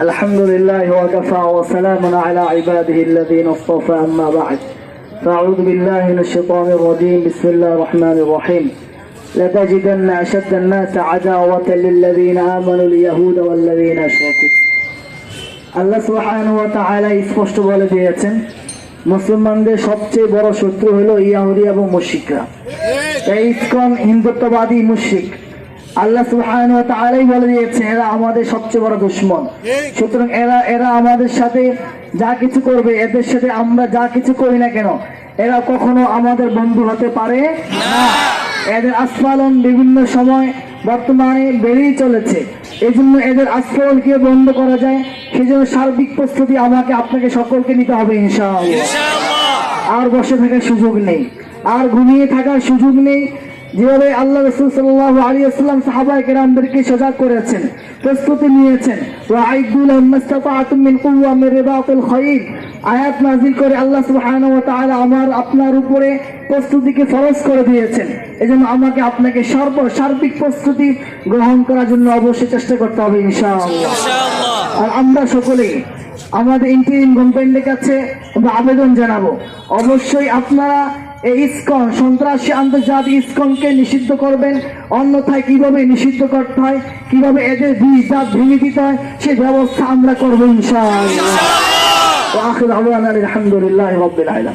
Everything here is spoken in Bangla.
الحمد لله وكفى وسلام على عباده الذين اصطفى أما بعد فأعوذ بالله من الشيطان الرجيم بسم الله الرحمن الرحيم لتجدن أشد الناس عداوة للذين آمنوا اليهود والذين أشركوا আল্লাহ সুবহানাহু ওয়া তাআলা স্পষ্ট বলে দিয়েছেন মুসলমানদের সবচেয়ে বড় শত্রু হলো ইয়াহুদি এবং মুশরিকরা এই ইসকন হিন্দুত্ববাদী মুশরিক আল্লাহ সুবহানাহু ওয়া তাআলাই বলে দিয়েছেন এরা আমাদের সবচেয়ে বড় দুশমন। সুতরাং এরা এরা আমাদের সাথে যা কিছু করবে এদের সাথে আমরা যা কিছু করি না কেন এরা কখনো আমাদের বন্ধু হতে পারে না। এদের আস্ফালন বিভিন্ন সময় বর্তমানে বেড়েই চলেছে। এই জন্য এদের আস্ফালনকে বন্ধ করা যায় সেই জন্য সার্বিক প্রস্তুতি আমাকে আপনাকে সকলকে নিতে হবে ইনশাআল্লাহ। আর বসে থাকার সুযোগ নেই। আর ঘুমিয়ে থাকার সুযোগ নেই। যেভাবে আল্লাহ রসুল সাল্লাহ আলী আসসালাম সাহাবাই কেরামদেরকে সজাগ করেছেন প্রস্তুতি নিয়েছেন। ওয়াইদুল মাস্তাতাআতুম মিন কুওয়া মিন রিবাতিল আয়াত নাজিল করে আল্লাহ তাআলা আমার আপনার উপরে প্রস্তুতিকে ফরজ করে দিয়েছেন। এজন্য আমাকে আপনাকে সর্ব সার্বিক প্রস্তুতি গ্রহণ করার জন্য অবশ্যই চেষ্টা করতে হবে ইনশাআল্লাহ। আর আমরা সকলেই আমাদের ইন্টারিম গভর্নমেন্টের কাছে আমরা আবেদন জানাব। অবশ্যই আপনারা এই ইস্কন, সন্ত্রাসী আন্তর্জাতিক ইস্কনকে নিষিদ্ধ করবেন। অন্যথায় কীভাবে নিষিদ্ধ করতে হয়? কীভাবে এদের দুই জাত ভেঙে দিতে হয়? সে ব্যবস্থা আমরা করব ইনশাআল্লাহ। আলহামদুলিল্লাহ